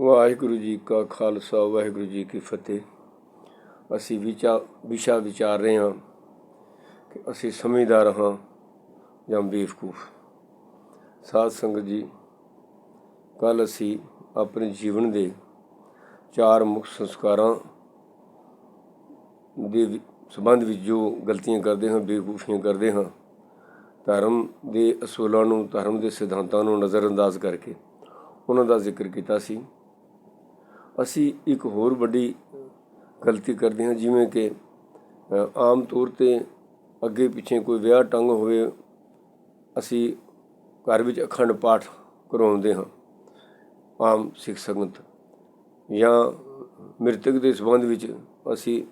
ਵਾਹਿਗੁਰੂ ਜੀ ਕਾ ਖਾਲਸਾ, ਵਾਹਿਗੁਰੂ ਜੀ ਕੀ ਫਤਿਹ। ਅਸੀਂ ਵਿਚਾ, ਵਿਸ਼ਾ ਵਿਚਾਰ ਰਹੇ ਹਾਂ ਕਿ ਅਸੀਂ ਸਮਝਦਾਰ ਹਾਂ ਜਾਂ ਬੇਵਕੂਫ। ਸਾਧ ਸੰਗਤ ਜੀ ਕੱਲ ਅਸੀਂ ਆਪਣੇ ਜੀਵਨ ਦੇ ਚਾਰ ਮੁੱਖ ਸੰਸਕਾਰਾਂ ਦੇ ਸੰਬੰਧ ਵਿੱਚ ਜੋ ਗਲਤੀਆਂ ਕਰਦੇ ਹਾਂ, ਬੇਵਕੂਫੀਆਂ ਕਰਦੇ ਹਾਂ, ਧਰਮ ਦੇ ਅਸੂਲਾਂ ਨੂੰ, ਧਰਮ ਦੇ ਸਿਧਾਂਤਾਂ ਨੂੰ ਨਜ਼ਰਅੰਦਾਜ਼ ਕਰਕੇ ਉਹਨਾਂ ਦਾ ਜ਼ਿਕਰ ਕੀਤਾ ਸੀ। ਅਸੀਂ ਇੱਕ ਹੋਰ ਵੱਡੀ ਗਲਤੀ ਕਰਦੇ ਹਾਂ, ਜਿਵੇਂ ਕਿ ਆਮ ਤੌਰ ਤੇ ਅੱਗੇ ਪਿੱਛੇ ਕੋਈ ਵਿਆਹ ਟੰਗ ਹੋਵੇ, ਅਸੀਂ ਘਰ ਵਿੱਚ ਅਖੰਡ ਪਾਠ ਕਰਵਾਉਂਦੇ ਹਾਂ, ਆਮ ਸਿੱਖ ਸੰਗਤ। ਜਾਂ ਮ੍ਰਿਤਕ ਦੇ ਸੰਬੰਧ ਵਿੱਚ ਅਸੀਂ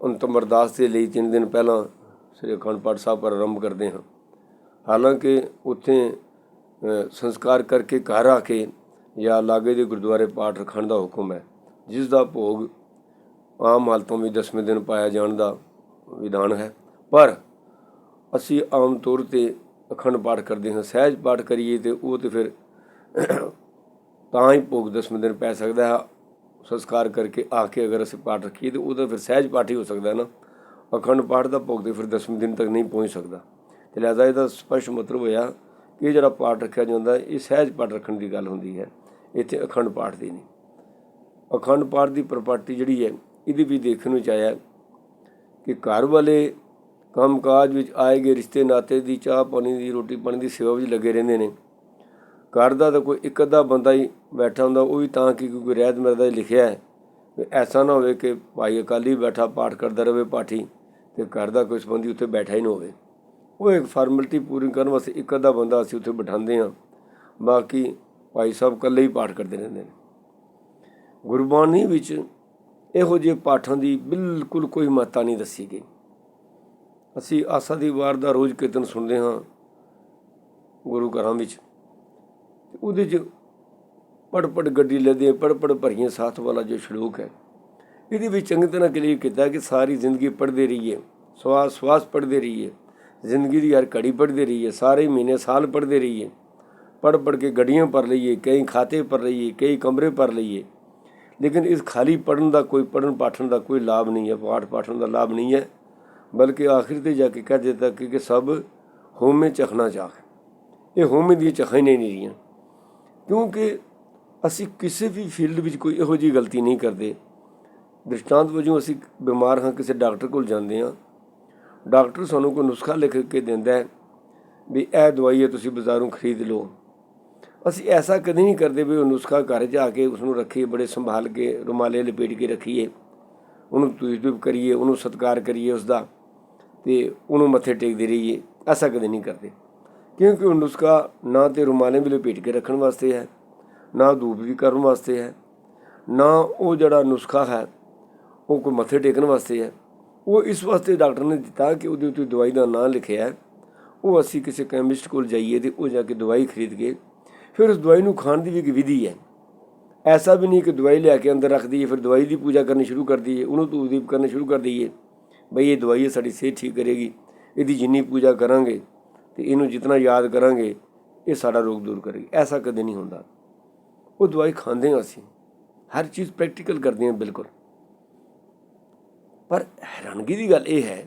ਅੰਤਮ ਅਰਦਾਸ ਦੇ ਲਈ ਤਿੰਨ ਦਿਨ ਪਹਿਲਾਂ ਸ੍ਰੀ ਅਖੰਡ ਪਾਠ ਸਾਹਿਬ ਪ੍ਰਾਰੰਭ ਕਰਦੇ ਹਾਂ। ਹਾਲਾਂਕਿ ਉੱਥੇ ਸੰਸਕਾਰ ਕਰਕੇ ਘਰ ਆ ਕੇ ਜਾਂ ਲਾਗੇ ਦੇ ਗੁਰਦੁਆਰੇ ਪਾਠ ਰੱਖਣ ਦਾ ਹੁਕਮ ਹੈ, ਜਿਸ ਦਾ ਭੋਗ ਆਮ ਹਾਲਤੋਂ ਵੀ ਦਸਵੇਂ ਦਿਨ ਪਾਇਆ ਜਾਣ ਦਾ ਵਿਧਾਨ ਹੈ। ਪਰ ਅਸੀਂ ਆਮ ਤੌਰ ਤੇ ਅਖੰਡ ਪਾਠ ਕਰਦੇ ਹਾਂ, ਸਹਿਜ ਪਾਠ ਕਰੀਏ ਤੇ ਉਹ ਤੇ ਫਿਰ ਤਾਂ ਹੀ ਭੋਗ ਦਸਵੇਂ ਦਿਨ ਪੈ ਸਕਦਾ ਹੈ। ਸੰਸਕਾਰ ਕਰਕੇ ਆ ਕੇ ਅਗਰ ਅਸੀਂ ਪਾਠ ਰੱਖੀਏ ਤੇ ਉਹਦਾ ਫਿਰ ਸਹਿਜ ਪਾਠ ਹੀ ਹੋ ਸਕਦਾ ਹੈ ਨਾ। ਅਖੰਡ ਪਾਠ ਦਾ ਭੋਗ ਤੇ ਫਿਰ ਦਸਵੇਂ ਦਿਨ ਤੱਕ ਨਹੀਂ ਪਹੁੰਚ ਸਕਦਾ। ਤੇ ਲਿਹਾਜ਼ਾ ਇਹਦਾ ਸਪਸ਼ਟ ਮਤਲਬ ਹੋਇਆ ਕਿ ਇਹ ਜਿਹੜਾ ਪਾਠ ਰੱਖਿਆ ਜਾਂਦਾ, ਇਹ ਸਹਿਜ ਪਾਠ ਰੱਖਣ ਦੀ ਗੱਲ ਹੁੰਦੀ ਹੈ। ਇੱਥੇ ਅਖੰਡ ਪਾਠ ਦੀ ਨਹੀਂ ਅਖੰਡ ਪਾਠ ਦੀ ਪ੍ਰੋਪਰਟੀ ਜਿਹੜੀ ਹੈ, ਇਹਦੇ ਵੀ ਦੇਖਣ ਵਿੱਚ ਆਇਆ ਕਿ ਘਰ ਵਾਲੇ ਕੰਮਕਾਜ ਵਿੱਚ ਆਏ ਗਏ ਰਿਸ਼ਤੇ ਨਾਤੇ ਦੀ ਚਾਹ ਪਾਣੀ ਦੀ ਰੋਟੀ ਪਾਣੀ ਦੀ ਸੇਵਾ ਵਿੱਚ ਲੱਗੇ ਰਹਿੰਦੇ ਨੇ। ਘਰ ਦਾ ਤਾਂ ਕੋਈ ਇੱਕ ਅੱਧਾ ਬੰਦਾ ਹੀ ਬੈਠਾ ਹੁੰਦਾ, ਉਹ ਵੀ ਤਾਂ ਕਿ ਕੋਈ ਰਹਿਤ ਮਿਰਦਾ ਲਿਖਿਆ ਹੈ। ਐਸਾ ਨਾ ਹੋਵੇ ਕਿ ਭਾਈ ਅਕਾਲੀ ਬੈਠਾ, ਪਾਠ ਕਰਦਾ ਰਹੇ ਪਾਠੀ ਤੇ ਘਰ ਦਾ ਕੋਈ ਸੰਬੰਧੀ ਉੱਥੇ ਬੈਠਾ ਹੀ ਨਾ ਹੋਵੇ। ਉਹ ਇੱਕ ਫਾਰਮੈਲਿਟੀ ਪੂਰੀ ਕਰਨ ਵਾਸਤੇ ਇੱਕ ਅੱਧਾ ਬੰਦਾ ਅਸੀਂ ਉੱਥੇ ਬਿਠਾਉਂਦੇ ਹਾਂ। ਬਾਕੀ ਭਾਈ ਸਾਹਿਬ ਇਕੱਲੇ ਹੀ ਪਾਠ ਕਰਦੇ ਰਹਿੰਦੇ ਨੇ। ਗੁਰਬਾਣੀ ਵਿੱਚ ਇਹੋ ਜਿਹੇ ਪਾਠਾਂ ਦੀ ਬਿਲਕੁਲ ਕੋਈ ਮਹੱਤਤਾ ਨਹੀਂ ਦੱਸੀ ਗਈ। ਅਸੀਂ ਆਸਾ ਦੀ ਵਾਰ ਦਾ ਰੋਜ਼ ਕੀਰਤਨ ਸੁਣਦੇ ਹਾਂ ਗੁਰੂ ਘਰਾਂ ਵਿੱਚ। ਉਹਦੇ 'ਚ ਪੜ ਪੜ ਗੱਡੀ ਲੈਦੇ ਪੜ ਪੜ ਭਰੀਆਂ ਸਾਥ ਵਾਲਾ ਜੋ ਸ਼ਲੋਕ ਹੈ। ਇਹਦੇ ਵਿੱਚ ਚੰਗੀ ਤਰ੍ਹਾਂ ਕਲੀਅਰ ਕੀਤਾ ਕਿ ਸਾਰੀ ਜ਼ਿੰਦਗੀ ਪੜ੍ਹਦੇ ਰਹੀਏ। ਸਵਾਸ ਸਵਾਸ ਪੜ੍ਹਦੇ ਰਹੀਏ। ਜ਼ਿੰਦਗੀ ਦੀ ਹਰ ਘੜੀ ਪੜ੍ਹਦੇ ਰਹੀਏ। ਸਾਰੇ ਮਹੀਨੇ ਸਾਲ ਪੜ੍ਹਦੇ ਰਹੀਏ। ਪੜ ਪੜ ਕੇ ਗੱਡੀਆਂ ਭਰ ਲਈਏ, ਕਈ ਖਾਤੇ ਭਰ ਲਈਏ, ਕਈ ਕਮਰੇ ਭਰ ਲਈਏ। ਲੇਕਿਨ ਇਸ ਖਾਲੀ ਪੜਨ ਦਾ ਕੋਈ ਪੜਨ ਪਾਠਣ ਦਾ ਕੋਈ ਲਾਭ ਨਹੀਂ ਹੈ, ਪਾਠ ਪਾਠਣ ਦਾ ਲਾਭ ਨਹੀਂ ਹੈ, ਬਲਕਿ ਆਖਿਰ ਤੇ ਜਾ ਕੇ ਕਹਿ ਦਿੱਤਾ ਕਿ ਕਿ ਸਭ ਹੋਮੇ ਚਖਣਾ ਚਾਹ ਇਹ ਹੋਮੇ ਦੀ ਚਖਾਂ ਹੀ ਨਹੀਂ ਰਹੀਆਂ। ਕਿਉਂਕਿ ਅਸੀਂ ਕਿਸੇ ਵੀ ਫੀਲਡ ਵਿੱਚ ਕੋਈ ਇਹੋ ਜਿਹੀ ਗਲਤੀ ਨਹੀਂ ਕਰਦੇ। ਦ੍ਰਿਸ਼ਟਾਂਤ ਵਜੋਂ ਅਸੀਂ ਬਿਮਾਰ ਹਾਂ, ਕਿਸੇ ਡਾਕਟਰ ਕੋਲ ਜਾਂਦੇ ਹਾਂ। ਡਾਕਟਰ ਸਾਨੂੰ ਕੋਈ ਨੁਸਖਾ ਲਿਖ ਕੇ ਦਿੰਦਾ ਹੈ ਵੀ ਇਹ ਦਵਾਈ ਹੈ, ਤੁਸੀਂ ਬਾਜ਼ਾਰੋਂ ਖਰੀਦ ਲਓ। ਅਸੀਂ ਐਸਾ ਕਦੇ ਨਹੀਂ ਕਰਦੇ ਵੀ ਉਹ ਨੁਸਖਾ ਘਰ ਜਾ ਕੇ ਉਸ ਨੂੰ ਰੱਖੀਏ, ਬੜੇ ਸੰਭਾਲ ਕੇ, ਰੁਮਾਲੇ ਲਪੇਟ ਕੇ ਰੱਖੀਏ। ਉਹਨੂੰ ਤੁਜਦੁਬ ਕਰੀਏ, ਉਹਨੂੰ ਸਤਿਕਾਰ ਕਰੀਏ ਉਸ ਦਾ ਤੇ ਉਹਨੂੰ ਮੱਥੇ ਟੇਕਦੇ ਰਹੀਏ। ਐਸਾ ਕਦੇ ਨਹੀਂ ਕਰਦੇ। ਕਿਉਂਕਿ ਉਹ ਨੁਸਖਾ ਨਾ ਤੇ ਰੁਮਾਲੇ ਵੀ ਲਪੇਟ ਕੇ ਰੱਖਣ ਵਾਸਤੇ ਹੈ, ਨਾ ਧੂਪ ਵੀ ਕਰਨ ਵਾਸਤੇ ਹੈ, ਨਾ ਉਹ ਜਿਹੜਾ ਨੁਸਖਾ ਹੈ, ਉਹ ਕੋਈ ਮੱਥੇ ਟੇਕਣ ਵਾਸਤੇ ਹੈ। ਉਹ ਇਸ ਵਾਸਤੇ ਡਾਕਟਰ ਨੇ ਦਿੱਤਾ ਕਿ ਉਹਦੇ ਉੱਤੇ ਦਵਾਈ ਦਾ ਨਾਂ ਲਿਖਿਆ ਹੈ। ਉਹ ਅਸੀਂ ਕਿਸੇ ਕੈਮਿਸਟ ਕੋਲ ਜਾਈਏ ਤੇ ਉਹ ਜਾ ਕੇ ਦਵਾਈ ਖਰੀਦ ਕੇ ਫਿਰ ਉਸ ਦਵਾਈ ਨੂੰ ਖਾਣ ਦੀ ਵੀ ਇੱਕ ਵਿਧੀ ਹੈ। ਐਸਾ ਵੀ ਨਹੀਂ ਕਿ ਦਵਾਈ ਲਿਆ ਕੇ ਅੰਦਰ ਰੱਖ ਦਈਏ, ਫਿਰ ਦਵਾਈ ਦੀ ਪੂਜਾ ਕਰਨੀ ਸ਼ੁਰੂ ਕਰ ਦਈਏ, ਉਹਨੂੰ ਧੂਪ ਦੀਪ ਕਰਨੀ ਸ਼ੁਰੂ ਕਰ ਦਈਏ। ਬਈ ਇਹ ਦਵਾਈ ਹੈ, ਸਾਡੀ ਸਿਹਤ ਠੀਕ ਕਰੇਗੀ। ਇਹਦੀ ਜਿੰਨੀ ਪੂਜਾ ਕਰਾਂਗੇ ਤੇ ਇਹਨੂੰ ਜਿੰਨਾ ਯਾਦ ਕਰਾਂਗੇ, ਇਹ ਸਾਡਾ ਰੋਗ ਦੂਰ ਕਰੇਗੀ। ਐਸਾ ਕਦੇ ਨਹੀਂ ਹੁੰਦਾ। ਉਹ ਦਵਾਈ ਖਾਂਦੇ ਹਾਂ ਅਸੀਂ। ਹਰ ਚੀਜ਼ ਪ੍ਰੈਕਟੀਕਲ ਕਰਦੇ ਹਾਂ, ਬਿਲਕੁਲ। ਪਰ ਹੈਰਾਨਗੀ ਦੀ ਗੱਲ ਇਹ ਹੈ,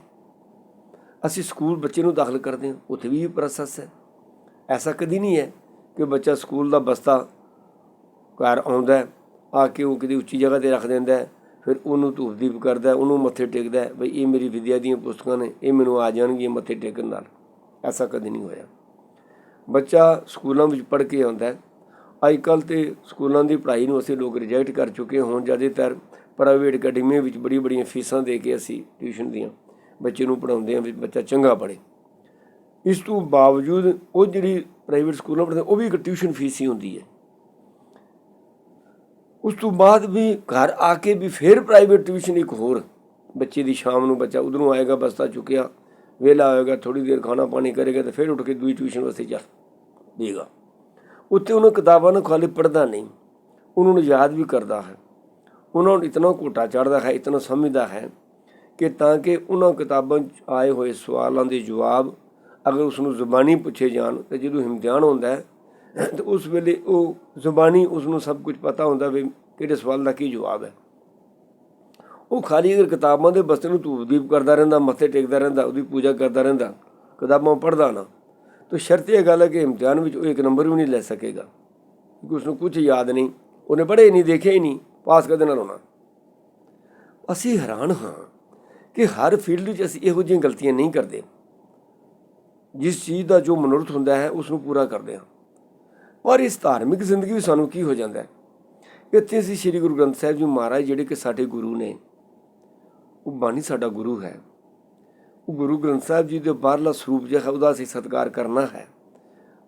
ਅਸੀਂ ਸਕੂਲ ਬੱਚੇ ਨੂੰ ਦਾਖਲ ਕਰਦੇ ਹਾਂ, ਉੱਥੇ ਵੀ ਇਹ ਪ੍ਰੋਸੈਸ ਹੈ। ਐਸਾ ਕਦੀ ਨਹੀਂ ਹੈ। ਕਿ ਬੱਚਾ ਸਕੂਲ ਦਾ ਬਸਤਾ ਘਰ ਆਉਂਦਾ ਆ ਕੇ ਉਹ ਕਿਤੇ ਉੱਚੀ ਜਗ੍ਹਾ ਤੇ ਰੱਖ ਦਿੰਦਾ ਫਿਰ ਉਹਨੂੰ ਧੂਪ ਦੀਪ ਕਰਦਾ ਉਹਨੂੰ ਮੱਥੇ ਟੇਕਦਾ ਬਈ ਇਹ ਮੇਰੀ ਵਿਦਿਆ ਦੀਆਂ ਪੁਸਤਕਾਂ ਨੇ, ਇਹ ਮੈਨੂੰ ਆ ਜਾਣਗੀਆਂ ਮੱਥੇ ਟੇਕਣ ਨਾਲ। ਐਸਾ ਕਦੇ ਨਹੀਂ ਹੋਇਆ। ਬੱਚਾ ਸਕੂਲਾਂ ਵਿੱਚ ਪੜ੍ਹ ਕੇ ਆਉਂਦਾ ਅੱਜ ਕੱਲ੍ਹ ਤੇ ਸਕੂਲਾਂ ਦੀ ਪੜ੍ਹਾਈ ਨੂੰ ਅਸੀਂ ਲੋਕ ਰਿਜੈਕਟ ਕਰ ਚੁੱਕੇ ਹਾਂ ਜ਼ਿਆਦਾਤਰ ਪ੍ਰਾਈਵੇਟ ਅਕੈਡਮੀਆਂ ਵਿੱਚ ਬੜੀ ਬੜੀਆਂ ਫੀਸਾਂ ਦੇ ਕੇ ਅਸੀਂ ਟਿਊਸ਼ਨ ਦੀਆਂ ਬੱਚੇ ਨੂੰ ਪੜ੍ਹਾਉਂਦੇ ਹਾਂ ਵੀ ਬੱਚਾ ਚੰਗਾ ਪੜ੍ਹੇ। ਇਸ ਤੋਂ ਬਾਵਜੂਦ ਉਹ ਜਿਹੜੀ ਪ੍ਰਾਈਵੇਟ ਸਕੂਲਾਂ ਪੜ੍ਹਦੇ ਉਹ ਵੀ ਇੱਕ ਟਿਊਸ਼ਨ ਫੀਸ ਹੀ ਹੁੰਦੀ ਹੈ। ਉਸ ਤੋਂ ਬਾਅਦ ਵੀ ਘਰ ਆ ਕੇ ਵੀ ਫਿਰ ਪ੍ਰਾਈਵੇਟ ਟਿਊਸ਼ਨ ਇੱਕ ਹੋਰ, ਬੱਚੇ ਦੀ ਸ਼ਾਮ ਨੂੰ ਬੱਚਾ ਉਧਰੋਂ ਆਏਗਾ, ਬਸਤਾ ਚੁੱਕਿਆ ਵੇਲਾ ਹੋਏਗਾ ਥੋੜੀ ਦੇਰ ਖਾਣਾ ਪਾਣੀ ਕਰੇਗਾ ਤੇ ਫਿਰ ਉੱਠ ਕੇ ਦੂਜੀ ਟਿਊਸ਼ਨ ਵਾਸਤੇ ਜਾ ਦੇਗਾ। ਉੱਥੇ ਉਹਨਾਂ ਕਿਤਾਬਾਂ ਨੂੰ ਖਾਲੀ ਪੜ੍ਹਦਾ ਨਹੀਂ, ਉਹਨਾਂ ਨੂੰ ਯਾਦ ਵੀ ਕਰਦਾ ਹੈ। ਉਹਨਾਂ ਨੂੰ ਇਤਨਾ ਘੋਟਾ ਚੜਦਾ ਹੈ, ਇਤਨਾ ਸਮਝਦਾ ਹੈ ਕਿ ਤਾਂ ਕਿ ਉਹਨਾਂ ਕਿਤਾਬਾਂ 'ਚ ਆਏ ਹੋਏ ਸਵਾਲਾਂ ਦੇ ਜਵਾਬ ਅਗਰ ਉਸ ਨੂੰ ਜ਼ੁਬਾਨੀ ਪੁੱਛੇ ਜਾਣ, ਤੇ ਜਦੋਂ ਇਮਤਿਹਾਨ ਹੁੰਦਾ ਹੈ, ਤੇ ਉਸ ਵੇਲੇ ਉਹ ਜ਼ੁਬਾਨੀ ਉਸ ਨੂੰ ਸਭ ਕੁਝ ਪਤਾ ਹੁੰਦਾ ਵੀ ਕਿਹੜੇ ਸਵਾਲ ਦਾ ਕੀ ਜਵਾਬ ਹੈ। ਉਹ ਖਾਲੀ ਅਗਰ ਕਿਤਾਬਾਂ ਦੇ ਬਸਤੇ ਨੂੰ ਧੂਪਦੀਪ ਕਰਦਾ ਰਹਿੰਦਾ, ਮੱਥੇ ਟੇਕਦਾ ਰਹਿੰਦਾ, ਉਹਦੀ ਪੂਜਾ ਕਰਦਾ ਰਹਿੰਦਾ, ਕਿਤਾਬਾਂ ਪੜ੍ਹਦਾ ਨਾ, ਤਾਂ ਸ਼ਰਤ ਇਹ ਗੱਲ ਹੈ ਕਿ ਇਮਤਿਹਾਨ ਵਿੱਚ ਉਹ ਇੱਕ ਨੰਬਰ ਵੀ ਨਹੀਂ ਲੈ ਸਕੇਗਾ। ਕਿਉਂਕਿ ਉਸ ਨੂੰ ਕੁਝ ਯਾਦ ਨਹੀਂ, ਉਹਨੇ ਪੜ੍ਹੇ ਨਹੀਂ, ਦੇਖਿਆ ਹੀ ਨਹੀਂ, ਪਾਸ ਕਦੇ ਨਾਲ ਹੋਣਾ ਅਸੀਂ ਹੈਰਾਨ ਹਾਂ ਕਿ ਹਰ ਫੀਲਡ ਵਿੱਚ ਅਸੀਂ ਇਹੋ ਜਿਹੀਆਂ ਗਲਤੀਆਂ ਨਹੀਂ ਕਰਦੇ। ਜਿਸ ਚੀਜ਼ ਦਾ ਜੋ ਮਨੋਰਥ ਹੁੰਦਾ ਹੈ ਉਸ ਨੂੰ ਪੂਰਾ ਕਰਦੇ ਹਾਂ। ਪਰ ਇਸ ਧਾਰਮਿਕ ਜ਼ਿੰਦਗੀ ਵਿੱਚ ਸਾਨੂੰ ਕੀ ਹੋ ਜਾਂਦਾ ਹੈ? ਇੱਥੇ ਅਸੀਂ ਸ੍ਰੀ ਗੁਰੂ ਗ੍ਰੰਥ ਸਾਹਿਬ ਜੀ ਮਹਾਰਾਜ, ਜਿਹੜੇ ਕਿ ਸਾਡੇ ਗੁਰੂ ਨੇ, ਉਹ ਬਾਣੀ ਸਾਡਾ ਗੁਰੂ ਹੈ। ਉਹ ਗੁਰੂ ਗ੍ਰੰਥ ਸਾਹਿਬ ਜੀ ਦੇ ਬਾਹਰਲਾ ਸਰੂਪ ਜਿਹੜਾ ਉਹਦਾ ਅਸੀਂ ਸਤਿਕਾਰ ਕਰਨਾ ਹੈ।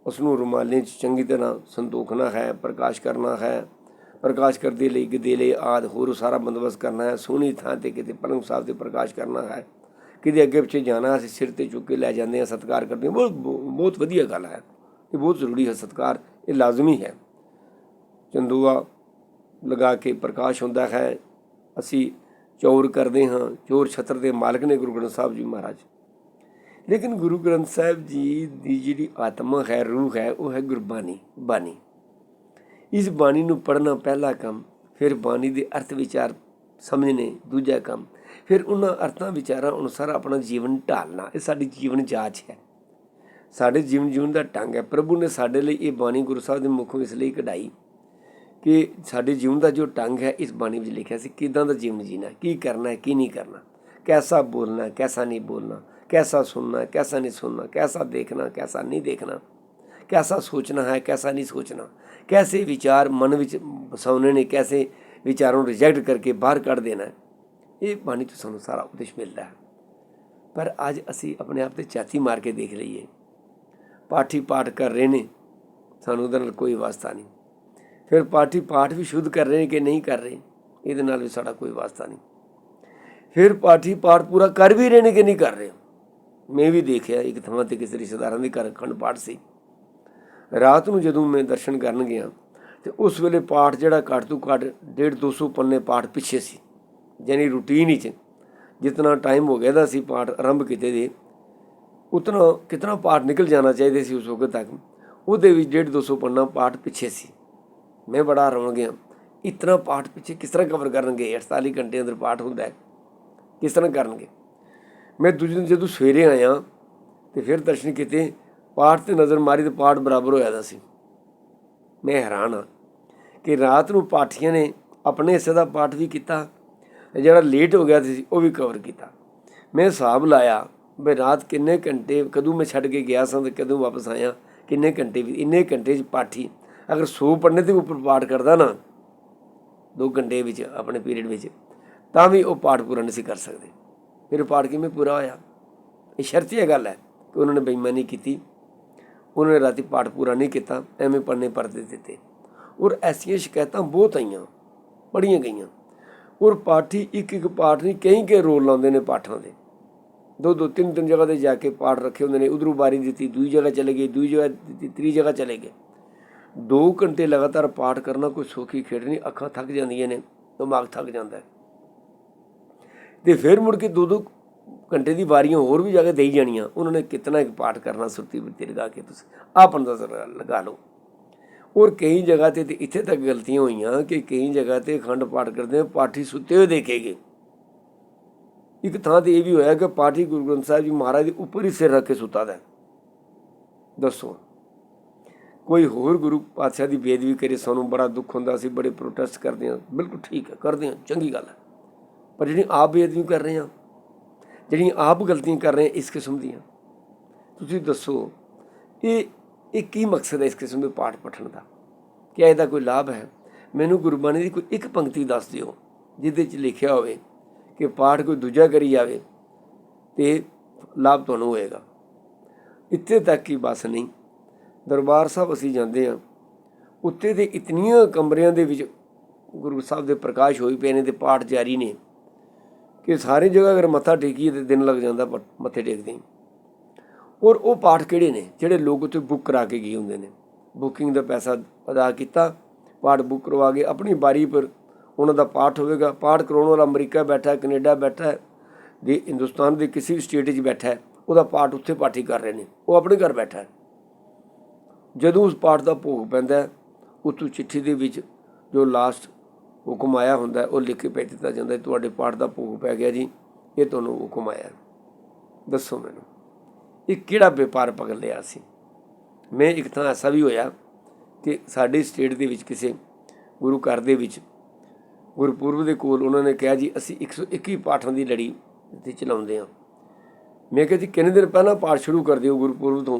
ਉਸ ਨੂੰ ਰੁਮਾਲੇ 'ਚ ਚੰਗੀ ਤਰ੍ਹਾਂ ਸੰਤੋਖਣਾ ਹੈ, ਪ੍ਰਕਾਸ਼ ਕਰਨਾ ਹੈ। ਪ੍ਰਕਾਸ਼ ਕਰਦੇ ਲਈ ਗਦੇਲੇ ਲਈ ਆਦ ਹੋਰ ਸਾਰਾ ਬੰਦੋਬਸਤ ਕਰਨਾ ਹੈ, ਸੋਹਣੀ ਥਾਂ ਤੇ ਕਿਤੇ ਪਲੰਗ ਸਾਹਿਬ ਤੇ ਪ੍ਰਕਾਸ਼ ਕਰਨਾ ਹੈ। ਕਿਤੇ ਅੱਗੇ ਪਿੱਛੇ ਜਾਣਾ, ਅਸੀਂ ਸਿਰ ਤੇ ਚੁੱਕ ਕੇ ਲੈ ਜਾਂਦੇ ਹਾਂ, ਸਤਿਕਾਰ ਕਰਦੇ ਹਾਂ। ਬਹੁਤ ਬਹੁਤ ਵਧੀਆ ਗੱਲ ਹੈ। ਇਹ ਬਹੁਤ ਜ਼ਰੂਰੀ ਹੈ, ਸਤਿਕਾਰ ਇਹ ਲਾਜ਼ਮੀ ਹੈ। ਚੰਦੂਆ ਲਗਾ ਕੇ ਪ੍ਰਕਾਸ਼ ਹੁੰਦਾ ਹੈ। ਅਸੀਂ ਚੌਰ ਕਰਦੇ ਹਾਂ, ਚੋਰ ਛਤਰ ਦੇ ਮਾਲਕ ਨੇ ਗੁਰੂ ਗ੍ਰੰਥ ਸਾਹਿਬ ਜੀ ਮਹਾਰਾਜ। ਲੇਕਿਨ ਗੁਰੂ ਗ੍ਰੰਥ ਸਾਹਿਬ ਜੀ ਦੀ ਜਿਹੜੀ ਆਤਮਾ ਹੈ, ਰੂਹ ਹੈ, ਉਹ ਹੈ ਗੁਰਬਾਣੀ, ਬਾਣੀ। ਇਸ ਬਾਣੀ ਨੂੰ ਪੜ੍ਹਨਾ ਪਹਿਲਾ ਕੰਮ, ਫਿਰ ਬਾਣੀ ਦੇ ਅਰਥ ਵਿਚਾਰ ਸਮਝਣੇ, ਦੂਜਾ ਕੰਮ ਫਿਰ ਉਹਨਾਂ ਅਰਥਾਂ ਵਿਚਾਰਾਂ ਅਨੁਸਾਰ ਆਪਣਾ ਜੀਵਨ ਢਾਲਣਾ ਇਹ ਸਾਡੀ ਜੀਵਨ ਜਾਚ ਹੈ ਸਾਡੇ ਜੀਵਨ ਜੀਵਨ ਦਾ ਢੰਗ ਹੈ ਪ੍ਰਭੂ ਨੇ ਸਾਡੇ ਲਈ ਇਹ ਬਾਣੀ ਗੁਰੂ ਸਾਹਿਬ ਦੇ ਮੁਖੋਂ ਇਸ ਲਈ ਕਢਾਈ ਕਿ ਸਾਡੇ ਜੀਵਨ ਦਾ ਜੋ ਢੰਗ ਹੈ ਇਸ ਬਾਣੀ ਵਿੱਚ ਲਿਖਿਆ ਸੀ ਕਿਦਾਂ ਦਾ ਜੀਵਨ ਜੀਣਾ ਕੀ ਕਰਨਾ ਹੈ ਕੀ ਨਹੀਂ ਕਰਨਾ कैसा बोलना है कैसा नहीं बोलना कैसा सुनना है कैसा नहीं सुनना कैसा देखना कैसा नहीं देखना कैसा सोचना है कैसा नहीं सोचना कैसे विचार मन ਵਿੱਚ ਵਸਾਉਣੇ ਨੇ कैसे ਵਿਚਾਰਾਂ ਨੂੰ ਰਿਜੈਕਟ ਕਰਕੇ ਬਾਹਰ ਕੱਢ ਦੇਣਾ ਹੈ ਇਹ ਬਾਣੀ ਤੋਂ ਸਾਨੂੰ ਸਾਰਾ ਉਪਦੇਸ਼ ਮਿਲਦਾ ਹੈ। ਪਰ ਅੱਜ ਅਸੀਂ ਆਪਣੇ ਆਪ ਤੇ ਚਾਤੀ ਮਾਰ ਕੇ ਦੇਖ ਲਈਏ। ਪਾਠੀ ਪਾਠ ਕਰ ਰਹੇ ਨੇ, ਸਾਨੂੰ ਉਹਦੇ ਨਾਲ ਕੋਈ ਵਾਸਤਾ ਨਹੀਂ। ਫਿਰ ਪਾਠੀ ਪਾਠ ਵੀ ਸ਼ੁੱਧ ਕਰ ਰਹੇ ਨੇ ਕਿ ਨਹੀਂ ਕਰ ਰਹੇ? ਇਹਦੇ ਨਾਲ ਵੀ ਸਾਡਾ ਕੋਈ ਵਾਸਤਾ ਨਹੀਂ। ਫਿਰ ਪਾਠੀ ਪਾਠ ਪੂਰਾ ਕਰ ਵੀ ਰਹੇ ਨੇ ਕਿ ਨਹੀਂ ਕਰ ਰਹੇ? ਮੈਂ ਵੀ ਦੇਖਿਆ, ਇੱਕ ਥਾਂ ਤੇ ਕਿਸੇ ਰਿਸ਼ਤੇਦਾਰਾਂ ਦੇ ਘਰ ਅਖੰਡ ਪਾਠ ਸੀ। ਰਾਤ ਨੂੰ ਜਦੋਂ ਮੈਂ ਦਰਸ਼ਨ ਕਰਨ ਗਿਆ, ਤੇ ਉਸ ਵੇਲੇ ਪਾਠ ਜਿਹੜਾ ਘੱਟ ਤੋਂ ਘੱਟ 1.5 200 ਪੰਨੇ ਪਾਠ ਪਿੱਛੇ ਸੀ। ਯਾਨੀ ਰੂਟੀਨ ਵਿੱਚ ਜਿਤਨਾ ਟਾਈਮ ਹੋ ਗਿਆ ਦਾ ਸੀ ਪਾਠ ਆਰੰਭ ਕੀਤੇ ਦੇ, ਉਤਨਾ ਕਿਤਨਾ ਪਾਠ ਨਿਕਲ ਜਾਣਾ ਚਾਹੀਦਾ ਸੀ ਉਸ ਵਕਤ ਤੱਕ। ਉਹਦੇ ਵਿੱਚ 1.5 200 ਪੰਨਾ ਪਾਠ ਪਿੱਛੇ ਸੀ। ਮੈਂ ਬੜਾ ਰੋਣ ਗਿਆ। ਇਤਨਾ ਪਾਠ ਪਿੱਛੇ ਕਿਸ ਤਰ੍ਹਾਂ ਕਵਰ ਕਰਨਗੇ? 48 ਘੰਟੇ ਅੰਦਰ ਪਾਠ ਹੁੰਦਾ ਹੈ। ਕਿਸ ਤਰ੍ਹਾਂ ਕਰਨਗੇ? ਮੈਂ ਦੂਜੇ ਦਿਨ ਜਦੋਂ ਸਵੇਰੇ ਆਇਆ, ਤੇ ਫਿਰ ਦਰਸ਼ਨ ਕੀਤੇ, ਪਾਠ ਤੇ ਨਜ਼ਰ ਮਾਰੀ ਤੇ ਪਾਠ ਬਰਾਬਰ ਹੋਇਆ ਦਾ ਸੀ। ਮੈਂ ਹੈਰਾਨ ਹਾਂ ਕਿ ਰਾਤ ਨੂੰ ਪਾਠੀਆਂ ਨੇ ਆਪਣੇ ਹਿੱਸੇ ਦਾ ਪਾਠ ਵੀ ਕੀਤਾ ਜਿਹੜਾ ਲੇਟ ਹੋ ਗਿਆ ਸੀ, ਉਹ ਵੀ ਕਵਰ ਕੀਤਾ। ਮੈਂ ਹਿਸਾਬ ਲਾਇਆ ਵੀ ਰਾਤ ਕਿੰਨੇ ਘੰਟੇ, ਕਦੋਂ ਮੈਂ ਛੱਡ ਕੇ ਗਿਆ ਸਾਂ ਤੇ ਕਦੋਂ ਵਾਪਸ ਆਇਆ, ਕਿੰਨੇ ਘੰਟੇ ਵੀ ਇੰਨੇ ਘੰਟੇ 'ਚ ਪਾਠੀ। ਅਗਰ 100 ਪੜਨੇ ਤੇ ਉੱਪਰ ਪਾਠ ਕਰਦਾ ਨਾ 2 ਘੰਟੇ ਵਿੱਚ, ਆਪਣੇ ਪੀਰੀਅਡ ਵਿੱਚ, ਤਾਂ ਵੀ ਉਹ ਪਾਠ ਪੂਰਾ ਨਹੀਂ ਸੀ ਕਰ ਸਕਦੇ। ਫਿਰ ਪਾਠ ਕਿਵੇਂ ਪੂਰਾ ਹੋਇਆ? ਇਹ ਸ਼ਰਤ ਸ਼ਰਤੀਆ ਗੱਲ ਹੈ ਕਿ ਉਹਨਾਂ ਨੇ ਬੇਈਮਾਨੀ ਕੀਤੀ। ਉਹਨਾਂ ਨੇ ਰਾਤੀ ਪਾਠ ਪੂਰਾ ਨਹੀਂ ਕੀਤਾ, ਐਵੇਂ ਪੜਨੇ ਪਰਦੇ ਦਿੱਤੇ। ਔਰ ਐਸੀਆਂ ਸ਼ਿਕਾਇਤਾਂ ਬਹੁਤ ਆਈਆਂ ਪੜੀਆਂ ਗਈਆਂ। ਔਰ ਪਾਠੀ ਇੱਕ ਇੱਕ ਪਾਠ ਨਹੀਂ, ਕਈ ਕਈ ਰੋਲ ਲਾਉਂਦੇ ਨੇ ਪਾਠਾਂ ਦੇ। ਦੋ ਦੋ ਤਿੰਨ ਤਿੰਨ ਜਗ੍ਹਾ ਤੇ ਜਾ ਕੇ ਪਾਠ ਰੱਖੇ ਹੁੰਦੇ ਨੇ, ਉਧਰੋਂ ਬਾਰੀ ਦਿੱਤੀ, ਦੂਜੀ ਜਗ੍ਹਾ ਚਲੇ ਗਏ, ਦੂਜੀ ਜਗ੍ਹਾ ਦਿੱਤੀ, ਤੀਜੀ ਜਗ੍ਹਾ ਚਲੇ ਗਏ। 2 ਘੰਟੇ ਲਗਾਤਾਰ ਪਾਠ ਕਰਨਾ ਕੋਈ ਸੌਖੀ ਖੇਡ ਨਹੀਂ, ਅੱਖਾਂ ਥੱਕ ਜਾਂਦੀਆਂ ਨੇ, ਦਿਮਾਗ ਥੱਕ ਜਾਂਦਾ ਹੈ। ਤੇ ਫਿਰ ਮੁੜ ਕੇ ਦੋ ਦੋ ਘੰਟੇ ਦੀ ਵਾਰੀਆਂ ਹੋਰ ਵੀ ਜਾ ਕੇ ਦੇਈ ਜਾਣੀਆਂ, ਉਹਨਾਂ ਨੇ ਕਿਤਨਾ ਇੱਕ ਪਾਠ ਕਰਨਾ ਸੁਰਤੀ ਵਿੱਚ ਲਗਾ ਕੇ ਤੁਸੀਂ, ਆਪ ਅੰਦਾਜ਼ਾ ਲਗਾ ਲਓ। ਔਰ ਕਈ ਜਗ੍ਹਾ ਤੇ ਤੇ ਇੱਥੇ ਤੱਕ ਗਲਤੀਆਂ ਹੋਈਆਂ ਕਿ ਕਈ ਜਗ੍ਹਾ ਤੇ ਅਖੰਡ ਪਾਠ ਕਰਦੇ ਪਾਠੀ ਸੁੱਤੇ ਹੋਏ ਦੇਖੇਗੇ ਇੱਕ ਥਾਂ ਤੇ ਇਹ ਵੀ ਹੋਇਆ ਕਿ ਪਾਠੀ ਗੁਰੂ ਗ੍ਰੰਥ ਸਾਹਿਬ ਜੀ ਮਹਾਰਾਜ ਦੇ ਉੱਪਰ ਹੀ ਸਿਰ ਰੱਖ ਕੇ ਸੁੱਤਾ ਦਾ ਦੱਸੋ, ਕੋਈ ਹੋਰ ਗੁਰੂ ਪਾਤਸ਼ਾਹ ਦੀ ਬੇਦਬੀ ਕਰੇ, ਸਾਨੂੰ ਬੜਾ ਦੁੱਖ ਹੁੰਦਾ ਸੀ ਬੜੇ ਪ੍ਰੋਟੈਸਟ ਕਰਦੇ ਹਾਂ। ਬਿਲਕੁਲ ਠੀਕ ਹੈ, ਕਰਦੇ ਹਾਂ, ਚੰਗੀ ਗੱਲ ਹੈ। ਪਰ ਜਿਹੜੀ ਆਪ ਬੇਦਬੀ ਕਰ ਰਹੇ ਹਾਂ, ਜਿਹੜੀਆਂ ਆਪ ਗਲਤੀਆਂ ਕਰ ਰਹੇ ਇਸ ਕਿਸਮ ਦੀਆਂ। ਤੁਸੀਂ ਦੱਸੋ, ਇਹ ਇਹ ਕੀ ਮਕਸਦ ਹੈ ਇਸ ਕਿਸਮ ਦੇ ਪਾਠ ਪਠਣ ਦਾ? ਕੀ ਇਹਦਾ ਕੋਈ ਲਾਭ ਹੈ? ਮੈਨੂੰ ਗੁਰਬਾਣੀ ਦੀ ਕੋਈ ਇੱਕ ਪੰਕਤੀ ਦੱਸ ਦਿਓ, ਜਿਹਦੇ 'ਚ ਲਿਖਿਆ ਹੋਵੇ ਕਿ ਪਾਠ ਕੋਈ ਦੂਜਾ ਕਰੀ ਜਾਵੇ ਤੇ ਲਾਭ ਤੁਹਾਨੂੰ ਹੋਏਗਾ। ਇੱਥੇ ਤੱਕ ਹੀ ਬਸ ਨਹੀਂ। ਦਰਬਾਰ ਸਾਹਿਬ ਅਸੀਂ ਜਾਂਦੇ ਆ ਉੱਤੇ ਦੇ ਇਤਨੀਆਂ ਕਮਰਿਆਂ ਦੇ ਵਿੱਚ ਗੁਰੂ ਸਾਹਿਬ ਦੇ ਪ੍ਰਕਾਸ਼ ਹੋਈ ਪਏ ਨੇ ਤੇ ਪਾਠ ਜਾਰੀ ਨੇ ਕਿ ਸਾਰੇ ਜਗ੍ਹਾ ਅਗਰ ਮੱਥਾ ਟੇਕੀਏ ਤੇ ਦਿਨ ਲੱਗ ਜਾਂਦਾ ਮੱਥੇ ਟੇਕਦੇ ਹੀ। ਔਰ ਉਹ ਪਾਠ ਕਿਹੜੇ ਨੇ? ਜਿਹੜੇ ਲੋਕ ਉੱਥੇ ਬੁੱਕ ਕਰਾ ਕੇ ਗਏ ਹੁੰਦੇ ਨੇ। ਬੁਕਿੰਗ ਦਾ ਪੈਸਾ ਅਦਾ ਕੀਤਾ ਪਾਠ ਬੁੱਕ ਕਰਵਾ ਕੇ ਆਪਣੀ ਬਾਰੀ ਪਰ ਉਹਨਾਂ ਦਾ ਪਾਠ ਹੋਵੇਗਾ। ਪਾਠ ਕਰਾਉਣ ਵਾਲਾ ਅਮਰੀਕਾ ਬੈਠਾ ਹੈ ਕੈਨੇਡਾ ਬੈਠਾ ਹੈ ਦੇ ਹਿੰਦੁਸਤਾਨ ਦੇ ਕਿਸੇ ਵੀ ਸਟੇਟ 'ਚ ਬੈਠਾ ਹੈ ਉਹਦਾ ਪਾਠ ਉੱਥੇ ਪਾਠੀ ਕਰ ਰਹੇ ਨੇ। ਉਹ ਆਪਣੇ ਘਰ ਬੈਠਾ ਹੈ। ਜਦੋਂ ਉਸ ਪਾਠ ਦਾ ਭੋਗ ਪੈਂਦਾ ਹੈ, ਉਤੋਂ ਚਿੱਠੀ ਦੇ ਵਿੱਚ ਜੋ ਲਾਸਟ ਹੁਕਮ ਆਇਆ ਹੁੰਦਾ ਉਹ ਲਿਖ ਕੇ ਭੇਜ ਦਿੱਤਾ ਜਾਂਦਾ ਤੁਹਾਡੇ ਪਾਠ ਦਾ ਭੋਗ ਪੈ ਗਿਆ ਜੀ ਇਹ ਤੁਹਾਨੂੰ ਹੁਕਮ ਆਇਆ ਦੱਸੋ ਮੈਨੂੰ। ਇਹ ਕਿਹੜਾ ਵਪਾਰ ਪਕੜ ਲਿਆ ਸੀ? ਮੈਂ ਇੱਕ ਤਾਂ ਐਸਾ ਵੀ ਹੋਇਆ ਕਿ ਸਾਡੇ ਸਟੇਟ ਦੇ ਵਿੱਚ ਕਿਸੇ ਗੁਰੂ ਘਰ ਦੇ ਵਿੱਚ ਗੁਰਪੁਰਬ ਦੇ ਕੋਲ ਉਹਨਾਂ ਨੇ ਕਿਹਾ ਜੀ, ਅਸੀਂ 121 ਪਾਠਾਂ ਦੀ ਲੜੀ ਇੱਥੇ ਚਲਾਉਂਦੇ ਹਾਂ। ਮੈਂ ਕਿਹਾ ਜੀ, ਕਿੰਨੇ ਦਿਨ ਪਹਿਲਾਂ ਪਾਠ ਸ਼ੁਰੂ ਕਰ ਦਿਓ ਗੁਰਪੁਰਬ ਤੋਂ?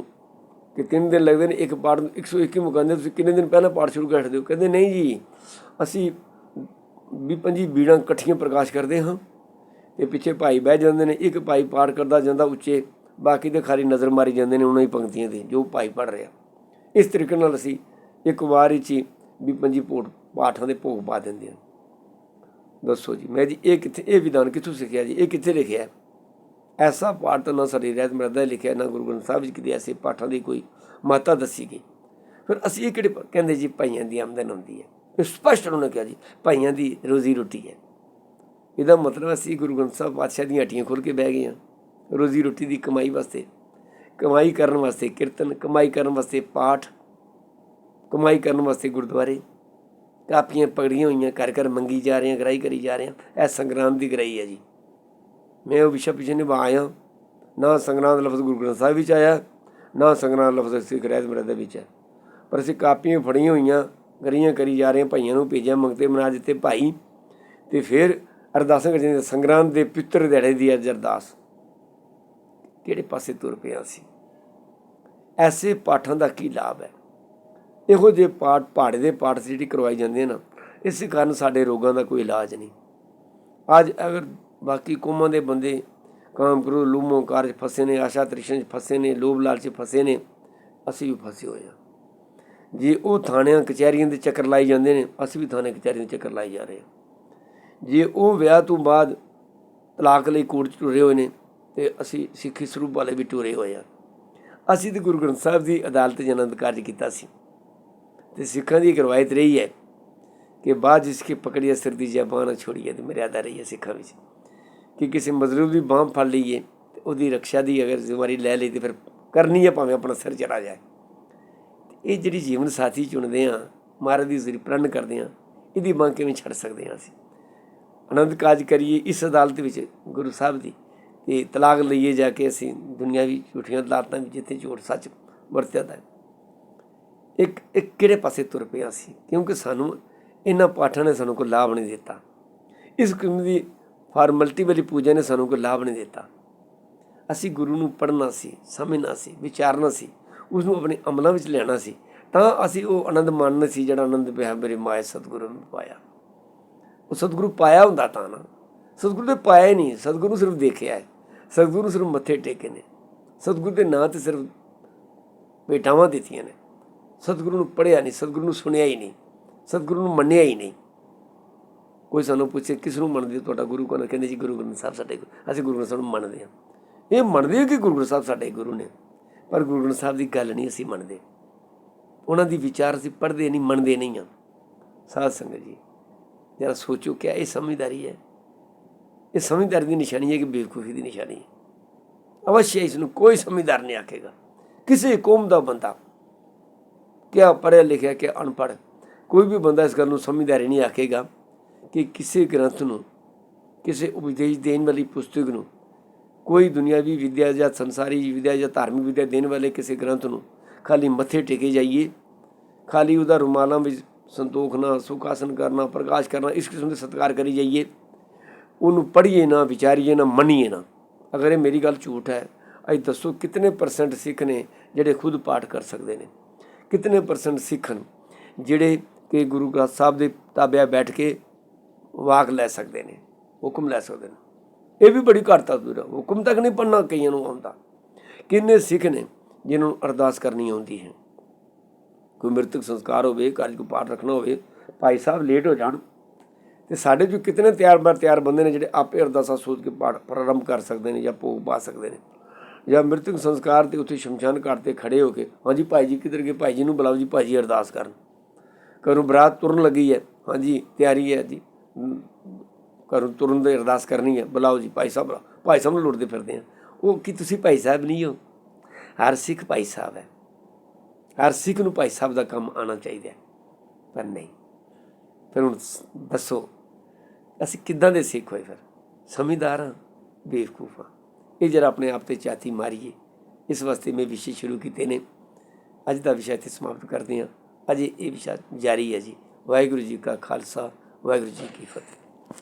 ਕਿ ਤਿੰਨ ਦਿਨ ਲੱਗਦੇ ਨੇ, ਇੱਕ ਪਾਠ ਨੂੰ 121 ਮੁਕਾਉਂਦੇ ਤੁਸੀਂ ਕਿੰਨੇ ਦਿਨ ਪਹਿਲਾਂ ਪਾਠ ਸ਼ੁਰੂ ਕਰ ਦਿਓ? ਕਹਿੰਦੇ, ਨਹੀਂ ਜੀ, ਅਸੀਂ ਵੀ ਪੰਜੀ ਬੀੜਾਂ ਇਕੱਠੀਆਂ ਪ੍ਰਕਾਸ਼ ਕਰਦੇ ਹਾਂ ਤੇ ਪਿੱਛੇ ਭਾਈ ਬਹਿ ਜਾਂਦੇ ਨੇ, ਇੱਕ ਭਾਈ ਪਾਠ ਕਰਦਾ ਜਾਂਦਾ ਉੱਚੇ ਬਾਕੀ ਦੇ ਖਾਲੀ ਨਜ਼ਰ ਮਾਰੀ ਜਾਂਦੇ ਨੇ, ਉਹਨਾਂ ਹੀ ਪੰਕਤੀਆਂ ਦੇ ਜੋ ਭਾਈ ਪੜ ਰਿਹਾ। ਇਸ ਤਰੀਕੇ ਨਾਲ ਅਸੀਂ ਇੱਕ ਵਾਰ ਵਿੱਚ ਹੀ ਵੀ ਪੰਜੀ ਪੋਟ ਪਾਠਾਂ ਦੇ ਭੋਗ ਪਾ ਦਿੰਦੇ ਹਾਂ। ਦੱਸੋ ਜੀ, ਮੈਂ ਜੀ, ਇਹ ਕਿੱਥੇ, ਇਹ ਵਿਧਾਨ ਕਿੱਥੋਂ ਸਿੱਖਿਆ ਜੀ? ਇਹ ਕਿੱਥੇ ਲਿਖਿਆ? ਐਸਾ ਪਾਠ ਤਾਂ ਨਾ ਸਾਡੀ ਰਹਿਤ ਮਰਦਾ ਲਿਖਿਆ, ਨਾ ਗੁਰੂ ਗ੍ਰੰਥ ਸਾਹਿਬ ਜੀ ਕਿਤੇ ਐਸੇ ਪਾਠਾਂ ਦੀ ਕੋਈ ਮਾਤਾ ਦੱਸੀ ਗਈ। ਫਿਰ ਅਸੀਂ ਇਹ ਕਿਹੜੇ ਕਹਿੰਦੇ ਜੀ, ਭਾਈਆਂ ਦੀ ਆਮਦਨ ਹੁੰਦੀ ਹੈ। ਇਹ ਸਪਸ਼ਟ ਉਹਨਾਂ ਨੇ ਕਿਹਾ ਜੀ, ਭਾਈਆਂ ਦੀ ਰੋਜ਼ੀ ਰੋਟੀ ਹੈ। ਇਹਦਾ ਮਤਲਬ ਅਸੀਂ ਗੁਰੂ ਗ੍ਰੰਥ ਸਾਹਿਬ ਪਾਤਸ਼ਾਹ ਦੀਆਂ ਹੱਟੀਆਂ ਖੋਲ ਕੇ ਬਹਿ ਗਏ ਹਾਂ। ਰੋਜ਼ੀ ਰੋਟੀ ਦੀ ਕਮਾਈ ਵਾਸਤੇ, ਕਮਾਈ ਕਰਨ ਵਾਸਤੇ ਕੀਰਤਨ, ਕਮਾਈ ਕਰਨ ਵਾਸਤੇ ਪਾਠ, ਕਮਾਈ ਕਰਨ ਵਾਸਤੇ ਗੁਰਦੁਆਰੇ, ਕਾਪੀਆਂ ਪਕੜੀਆਂ ਹੋਈਆਂ ਕਰ ਕਰ ਮੰਗੀ ਜਾ ਰਹੇ ਹਾਂ ਗਰਾਈ ਕਰੀ ਜਾ ਰਹੇ ਹਾਂ ਇਹ ਸੰਗਰਾਮ ਦੀ ਗਰਾਈ ਹੈ ਜੀ। ਮੈਂ ਉਹ ਵਿਸ਼ਾ ਪਿਛੇ ਨਿਭਾਇਆ ਨਾ ਸੰਗਰਾਮ ਦਾ ਲਫ਼ਜ਼ ਗੁਰੂ ਗ੍ਰੰਥ ਸਾਹਿਬ ਵਿੱਚ ਆਇਆ, ਨਾ ਸੰਗਰਾਮ ਲਫ਼ਜ਼ ਸਿੱਖ ਰਹਿਤ ਮਰਦ ਵਿੱਚ। ਹੈ ਪਰ ਅਸੀਂ ਕਾਪੀਆਂ ਫੜੀਆਂ ਹੋਈਆਂ ਗਰੀਆਂ ਕਰੀ ਜਾ ਰਹੇ ਹਾਂ ਭਾਈਆਂ ਨੂੰ ਭੇਜਿਆ, ਮੰਗਤੇ ਮਨਾ ਦਿੱਤੇ ਭਾਈ, ਤੇ ਫਿਰ ਅਰਦਾਸਾਂ ਕਰਦੇ ਸੰਗਰਾਮ ਦੇ ਪਿੱਤਰ ਦਿਹਾੜੇ ਦੀ ਅਰਦਾਸ। ਕਿਹੜੇ ਪਾਸੇ ਤੁਰ ਪਿਆ ਸੀ। ਐਸੇ ਪਾਠਾਂ ਦਾ ਕੀ ਲਾਭ ਹੈ? ਇਹੋ ਜਿਹੇ ਪਾਠ ਪਹਾੜੇ ਦੇ ਪਾਠ ਸੀ ਜਿਹੜੀ ਕਰਵਾਈ ਜਾਂਦੇ ਨਾ, ਇਸ ਕਾਰਨ ਸਾਡੇ ਰੋਗਾਂ ਦਾ ਕੋਈ ਇਲਾਜ ਨਹੀਂ। ਅੱਜ ਅਗਰ ਬਾਕੀ ਕੌਮਾਂ ਦੇ ਬੰਦੇ ਕਾਮ ਕਰੂ, ਲੂਮੋ ਕਾਰਜ ਫਸੇ ਨੇ, ਆਸ਼ਾ ਤ੍ਰਿਸ਼ਨ 'ਚ ਫਸੇ ਨੇ, ਲੋਭ ਲਾਲਚ 'ਚ ਫਸੇ ਨੇ, ਅਸੀਂ ਵੀ ਫਸੇ ਹੋਏ ਹਾਂ। ਜੇ ਉਹ ਥਾਣਿਆਂ, ਕਚਹਿਰੀਆਂ ਦੇ ਚੱਕਰ ਲਾਈ ਜਾਂਦੇ ਨੇ, ਅਸੀਂ ਵੀ ਥਾਣੇ ਕਚਹਿਰੀਆਂ ਦੇ ਚੱਕਰ ਲਾਈ ਜਾ ਰਹੇ ਹਾਂ। ਜੇ ਉਹ ਵਿਆਹ ਤੋਂ ਬਾਅਦ ਤਲਾਕ ਲਈ ਕੋਰਟ 'ਚ ਟੁਰੇ ਹੋਏ ਨੇ ਤੇ ਅਸੀਂ ਸਿੱਖੀ ਸਰੂਪ ਵਾਲੇ ਵੀ ਟੁਰੇ ਹੋਏ ਆ। ਅਸੀਂ ਤੇ ਗੁਰੂ ਗ੍ਰੰਥ ਸਾਹਿਬ ਦੀ ਅਦਾਲਤ 'ਚ ਆਨੰਦ ਕਾਰਜ ਕੀਤਾ ਸੀ। ਤੇ ਸਿੱਖਾਂ ਦੀ ਇੱਕ ਰਵਾਇਤ ਰਹੀ ਹੈ ਕਿ ਬਾਅਦ ਜਿਸਕੇ ਪਕੜੀਏ ਸਿਰ ਦੀ ਜ਼ਬਾਨ ਨਾ ਛੋੜੀਏ ਤੇ ਮਰਿਆਦਾ ਰਹੀ ਹੈ ਸਿੱਖਾਂ ਵਿੱਚ। ਕਿ ਕਿਸੇ ਮਜ਼ਲੂਮ ਦੀ ਬਾਹ ਫੜ ਲਈਏ ਤੇ ਉਹਦੀ ਰੱਖਿਆ ਦੀ ਅਗਰ ਜ਼ਿੰਮੇਵਾਰੀ ਲੈ ਲਈ ਤੇ ਫਿਰ ਕਰਨੀ ਹੈ ਭਾਵੇਂ ਆਪਣਾ ਸਿਰ ਚੜਾ ਜਾਏ। ਇਹ ਜਿਹੜੀ ਜੀਵਨ ਸਾਥੀ ਚੁਣਦੇ ਆ, ਮਹਾਰਾਜ ਦੀ ਜ਼ਰੀ ਪ੍ਰਣ ਕਰਦੇ ਆ, ਇਹਦੀ ਮੰਗ ਕਿਵੇਂ ਛੱਡ ਸਕਦੇ ਆ ਅਸੀਂ? ਆਨੰਦ ਕਾਜ ਕਰੀਏ ਇਸ ਅਦਾਲਤ ਵਿੱਚ ਗੁਰੂ ਸਾਹਿਬ ਦੀ। ਤੇ ਤਲਾਕ ਲਈਏ ਜਾ ਕੇ ਅਸੀਂ ਦੁਨੀਆਵੀ ਝੂਠੀਆਂ ਅਦਾਲਤਾਂ ਵਿੱਚ ਜਿੱਥੇ ਝੂਠ ਸੱਚ ਵਰਤਿਆ ਦਾ ਇੱਕ ਇੱਕ ਕਿਹੜੇ ਪਾਸੇ ਤੁਰ ਪਿਆ ਸੀ? ਕਿਉਂਕਿ ਸਾਨੂੰ ਇਹਨਾਂ ਪਾਠਾਂ ਨੇ ਸਾਨੂੰ ਕੋਈ ਲਾਭ ਨਹੀਂ ਦਿੱਤਾ। ਇਸ ਕਿਸਮ ਦੀ ਫਾਰਮੈਲਿਟੀ ਵਾਲੀ ਪੂਜਾ ਨੇ ਸਾਨੂੰ ਕੋਈ ਲਾਭ ਨਹੀਂ ਦਿੱਤਾ। ਅਸੀਂ ਗੁਰੂ ਨੂੰ ਪੜ੍ਹਨਾ ਸੀ, ਸਮਝਣਾ ਸੀ, ਵਿਚਾਰਨਾ ਸੀ ਉਸ ਨੂੰ ਆਪਣੇ ਅਮਲਾਂ ਵਿੱਚ ਲਿਆਉਣਾ ਸੀ। ਤਾਂ ਅਸੀਂ ਉਹ ਆਨੰਦ ਮਾਣਨਾ ਸੀ ਜਿਹੜਾ ਆਨੰਦ ਪਿਆ ਮੇਰੇ ਮਾਇਆ ਸਤਿਗੁਰੂ ਨੂੰ ਪਾਇਆ। ਉਹ ਸਤਿਗੁਰੂ ਪਾਇਆ ਹੁੰਦਾ ਤਾਂ ਨਾ। ਸਤਿਗੁਰੂ ਨੇ ਪਾਇਆ ਹੀ ਨਹੀਂ, ਸਤਿਗੁਰੂ ਨੂੰ ਸਿਰਫ ਦੇਖਿਆ ਹੈ। ਸਤਿਗੁਰੂ ਸਿਰਫ ਮੱਥੇ ਟੇਕੇ ਨੇ। ਸਤਿਗੁਰੂ ਦੇ ਨਾਂ ਤੇ ਸਿਰਫ ਭੇਟਾਵਾਂ ਦਿੱਤੀਆਂ ਨੇ। ਸਤਿਗੁਰੂ ਨੂੰ ਪੜ੍ਹਿਆ ਨਹੀਂ, ਸਤਿਗੁਰੂ ਨੂੰ ਸੁਣਿਆ ਹੀ ਨਹੀਂ, ਸਤਿਗੁਰੂ ਨੂੰ ਮੰਨਿਆ ਹੀ ਨਹੀਂ। ਕੋਈ ਸਾਨੂੰ ਪੁੱਛੇ, ਕਿਸ ਨੂੰ ਮੰਨਦੇ ਹੋ? ਤੁਹਾਡਾ ਗੁਰੂ ਕੋਣ ਕਹਿੰਦੇ ਜੀ ਗੁਰੂ ਗ੍ਰੰਥ ਸਾਹਿਬ ਸਾਡੇ ਅਸੀਂ ਗੁਰੂ ਗ੍ਰੰਥ ਸਾਹਿਬ ਨੂੰ ਮੰਨਦੇ ਹਾਂ। ਇਹ ਮੰਨਦੇ ਹਾਂ ਕਿ ਗੁਰੂ ਗ੍ਰੰਥ ਸਾਹਿਬ ਸਾਡੇ ਗੁਰੂ ਨੇ? ਪਰ ਗੁਰੂ ਗ੍ਰੰਥ ਸਾਹਿਬ ਦੀ ਗੱਲ ਨਹੀਂ ਅਸੀਂ ਮੰਨਦੇ। ਉਹਨਾਂ ਦੀ ਵਿਚਾਰ ਅਸੀਂ ਪੜ੍ਹਦੇ ਨਹੀਂ, ਮੰਨਦੇ ਨਹੀਂ ਹਾਂ। ਸਾਧ ਸੰਗਤ ਜੀ, ਜਰਾ ਸੋਚੋ ਕਿ ਇਹ ਸਮਝਦਾਰੀ ਹੈ? ਇਹ ਸਮਝਦਾਰੀ ਦੀ ਨਿਸ਼ਾਨੀ ਹੈ ਕਿ ਬੇਵਕੂਫੀ ਦੀ ਨਿਸ਼ਾਨੀ ਹੈ। ਅਵශ්य ਇਸ ਨੂੰ ਕੋਈ ਸਮਝਦਾਰ ਨਹੀਂ ਆਖੇਗਾ। ਕਿਸੇ ਕੌਮ ਦਾ ਬੰਦਾ ਕਿਆ ਪੜ੍ਹਿਆ ਲਿਖਿਆ ਕਿ ਅਨਪੜ੍ਹ, ਕੋਈ ਵੀ ਬੰਦਾ ਇਸ ਗੱਲ ਨੂੰ ਸਮਝਦਾਰੀ ਨਹੀਂ ਆਖੇਗਾ ਕਿ ਕਿਸੇ ਗ੍ਰੰਥ ਨੂੰ, ਕਿਸੇ ਉਪਦੇਸ਼ ਦੇਣ ਵਾਲੀ ਪੁਸਤਕ ਨੂੰ, ਕੋਈ ਦੁਨਿਆਵੀ ਵਿਦਿਆ ਜਾਂ ਸੰਸਾਰੀ ਵਿਦਿਆ ਜਾਂ ਧਾਰਮਿਕ ਵਿਦਿਆ ਦੇਣ ਵਾਲੇ ਕਿਸੇ ਗ੍ਰੰਥ ਨੂੰ ਖਾਲੀ ਮੱਥੇ ਟੇਕੇ ਜਾਈਏ, ਖਾਲੀ ਉਹਦਾ ਰੁਮਾਲਾਂ ਵਿੱਚ ਸੰਤੋਖਣਾ, ਸੁਖਾਸਨ ਕਰਨਾ, ਪ੍ਰਕਾਸ਼ ਕਰਨਾ, ਇਸ ਕਿਸਮ ਦੇ ਸਤਿਕਾਰ ਕਰੀ ਜਾਈਏ। ਉਹਨੂੰ ਪੜ੍ਹੀਏ ਨਾ, ਵਿਚਾਰੀਏ ਨਾ, ਮੰਨੀਏ ਨਾ। ਅਗਰ ਇਹ ਮੇਰੀ ਗੱਲ ਝੂਠ ਹੈ, ਅੱਜ ਦੱਸੋ ਕਿਤਨੇ ਪਰਸੈਂਟ ਸਿੱਖ ਨੇ ਜਿਹੜੇ ਖੁਦ ਪਾਠ ਕਰ ਸਕਦੇ ਨੇ? ਕਿਤਨੇ ਪਰਸੈਂਟ ਸਿੱਖ ਹਨ ਜਿਹੜੇ ਕਿ ਗੁਰੂ ਗ੍ਰੰਥ ਸਾਹਿਬ ਦੇ ਤਾਬਿਆ ਬੈਠ ਕੇ ਵਾਕ ਲੈ ਸਕਦੇ ਨੇ, ਹੁਕਮ ਲੈ ਸਕਦੇ ਨੇ? ਇਹ ਵੀ ਬੜੀ ਘਾਟਾ ਦੂਰ ਹੈ ਹੁਕਮ ਤੱਕ ਨਹੀਂ ਪੜਨਾ ਕਈਆਂ ਨੂੰ ਆਉਂਦਾ। ਕਿੰਨੇ ਸਿੱਖ ਨੇ ਜਿਨ੍ਹਾਂ ਨੂੰ ਅਰਦਾਸ ਕਰਨੀ ਆਉਂਦੀ ਹੈ? ਕੋਈ ਮ੍ਰਿਤਕ ਸੰਸਕਾਰ ਹੋਵੇ ਕਾਰਜ ਕੋ ਪਾਠ ਰੱਖਣਾ ਹੋਵੇ, ਭਾਈ ਸਾਹਿਬ ਲੇਟ ਹੋ ਜਾਣ। ਤੇ ਸਾਡੇ ਜੋ ਕਿਤਨੇ ਤਿਆਰ ਬਰ ਤਿਆਰ ਬੰਦੇ ਨੇ ਜਿਹੜੇ ਆਪੇ ਅਰਦਾਸਾਂ ਸੋਚ ਕੇ ਪਾਠ ਪ੍ਰਾਰੰਭ ਕਰ ਸਕਦੇ ਨੇ ਜਾਂ ਭੋਗ ਪਾ ਸਕਦੇ ਨੇ। ਜਾਂ ਮ੍ਰਿਤਕ ਸੰਸਕਾਰ ਤੇ ਉੱਥੇ ਸ਼ਮਸ਼ਾਨ ਘਾਟ ਤੇ ਖੜੇ ਹੋ ਕੇ ਹਾਂਜੀ ਭਾਈ ਜੀ ਕਿਧਰ ਗਏ? ਭਾਈ ਜੀ ਨੂੰ ਬੁਲਾਓ ਜੀ ਭਾਈ ਜੀ ਅਰਦਾਸ ਕਰਨ। ਘਰੋਂ ਬਰਾਤ ਤੁਰਨ ਲੱਗੀ ਹੈ। ਹਾਂਜੀ ਤਿਆਰੀ ਹੈ ਜੀ। ਹਮ, ਘਰੋਂ ਤੁਰਨ ਦੀ ਅਰਦਾਸ ਕਰਨੀ ਹੈ। ਬੁਲਾਓ ਜੀ ਭਾਈ ਸਾਹਿਬ ਭਾਈ ਸਾਹਿਬ ਨੂੰ ਲੁੱਟਦੇ ਫਿਰਦੇ ਆ। ਉਹ ਕੀ ਤੁਸੀਂ ਭਾਈ ਸਾਹਿਬ ਨਹੀਂ ਹੋ? ਹਰ ਸਿੱਖ ਭਾਈ ਸਾਹਿਬ ਹੈ। ਹਰ ਸਿੱਖ ਨੂੰ ਭਾਈ ਸਾਹਿਬ ਦਾ ਕੰਮ ਆਉਣਾ ਚਾਹੀਦਾ ਪਰ ਨਹੀਂ। ਫਿਰ ਹੁਣ ਦੱਸੋ। ਅਸੀਂ ਕਿੱਦਾਂ ਦੇ ਸਿੱਖ ਹੋਏ ਫਿਰ? ਸਮਝਦਾਰ ਹਾਂ, ਬੇਵਕੂਫ ਹਾਂ। ਇਹ ਜਰਾ ਆਪਣੇ ਆਪ ਤੇ ਚਾਤੀ ਮਾਰੀਏ। ਇਸ ਵਾਸਤੇ ਮੈਂ ਵਿਸ਼ੇ ਸ਼ੁਰੂ ਕੀਤੇ ਨੇ। ਅੱਜ ਦਾ ਵਿਸ਼ਾ ਇੱਥੇ ਸਮਾਪਤ ਕਰਦੇ ਹਾਂ। ਅਜੇ ਇਹ ਵਿਸ਼ਾ ਜਾਰੀ ਹੈ ਜੀ। ਵਾਹਿਗੁਰੂ ਜੀ ਕਾ ਖਾਲਸਾ, ਵਾਹਿਗੁਰੂ ਜੀ ਕੀ ਫਤਿਹ।